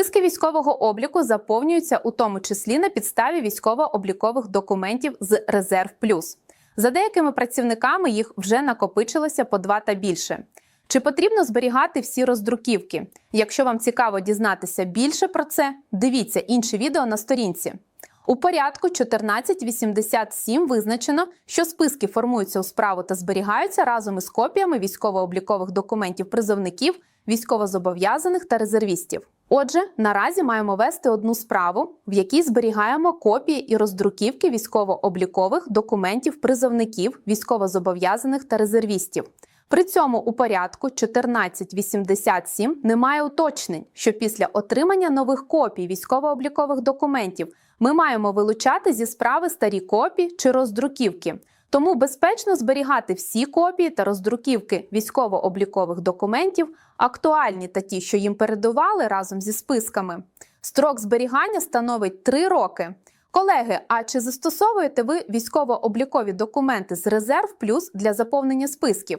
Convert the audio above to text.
Списки військового обліку заповнюються у тому числі на підставі військово-облікових документів з Резерв Плюс. За деякими працівниками їх вже накопичилося по два та більше. Чи потрібно зберігати всі роздруківки? Якщо вам цікаво дізнатися більше про це, дивіться інші відео на сторінці. У порядку 1487 визначено, що списки формуються у справу та зберігаються разом із копіями військово-облікових документів призовників, військовозобов'язаних та резервістів. Отже, наразі маємо вести одну справу, в якій зберігаємо копії і роздруківки військово-облікових документів призовників, військовозобов'язаних та резервістів. При цьому у порядку 1487 немає уточнень, що після отримання нових копій військово-облікових документів ми маємо вилучати зі справи старі копії чи роздруківки. Тому безпечно зберігати всі копії та роздруківки військово-облікових документів, актуальні та ті, що їм передавали разом зі списками. Строк зберігання становить 3 роки. Колеги, а чи застосовуєте ви військово-облікові документи з резерв плюс для заповнення списків?